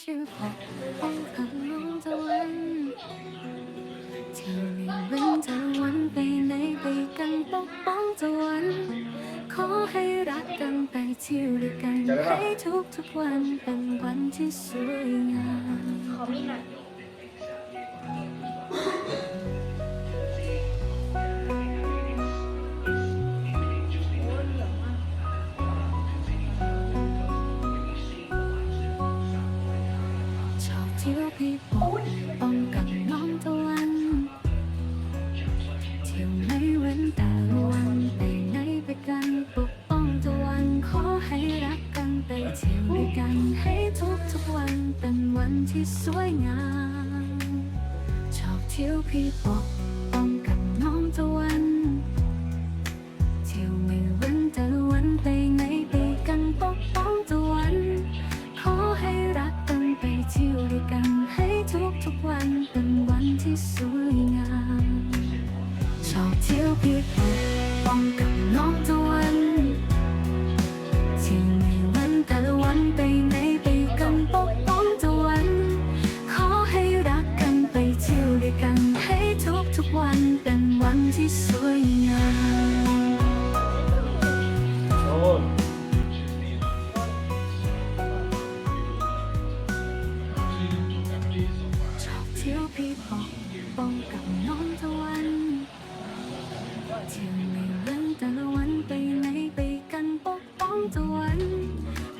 ชื่อแปลกของกันน้องตะวันที่ไม่เว้นตะวันไปไหนไปกันปกป้องตะวันขอให้รักกันไปเที่ยวด้วยกันให้ทุกทุกวันเป็นวันที่สวยงาม ชอบที่ว่าพี่บอกป้องกันน้องตะวันเที่ยวไม่เว้นแต่ละวันไปไหนไปกันปกป้องตะวันขอให้รักกันไปเที่ยวด้วยกันให้ทุกทุกวันเป็นวันที่สวยงามชอบเที่ยวพี่บอกป้องกันน้องตะวัน สวยงามชอบเที่ยวผิด พี่บอกป้องกับน้องตะวันเที่ยวไม่เว้นแต่ละวันไปไหนไปกันปกป้องตะวัน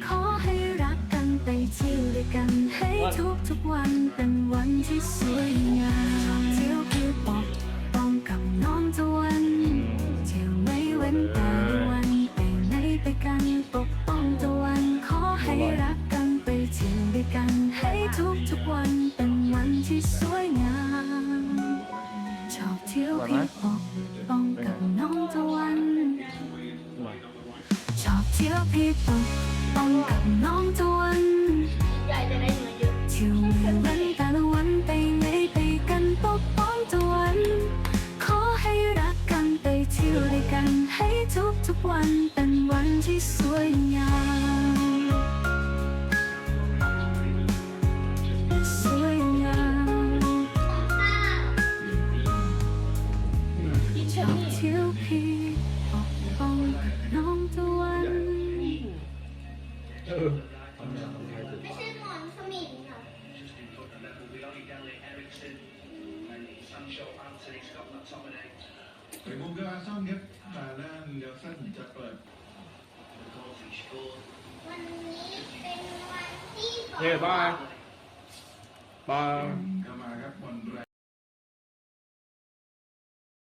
ขอให้รักกันไปเที่ยวด้วยกันให้ทุกทุกวันเป็นวันที่สวยงามเที่ยวพี่บอกป้องกั เที่ยวพี่บอกป้องกับน้องตะวันยายจะได้เงินเยอะเที่ยวไม่เว้นแต่ละวันไปไหนไปกันปกป้องตะวันขอให้รักกันไปเที่ยวด้วยกันให้ทุกทุกๆวัน ไม่ใช่หมอนขมิ้นเหรอไปกูเกิลอาร์ซ่อมครับมาด้านเดลสันจะเปิดวันนี้เป็นวันที่สอง เฮ้ยบายบายก็มาครับบอลแร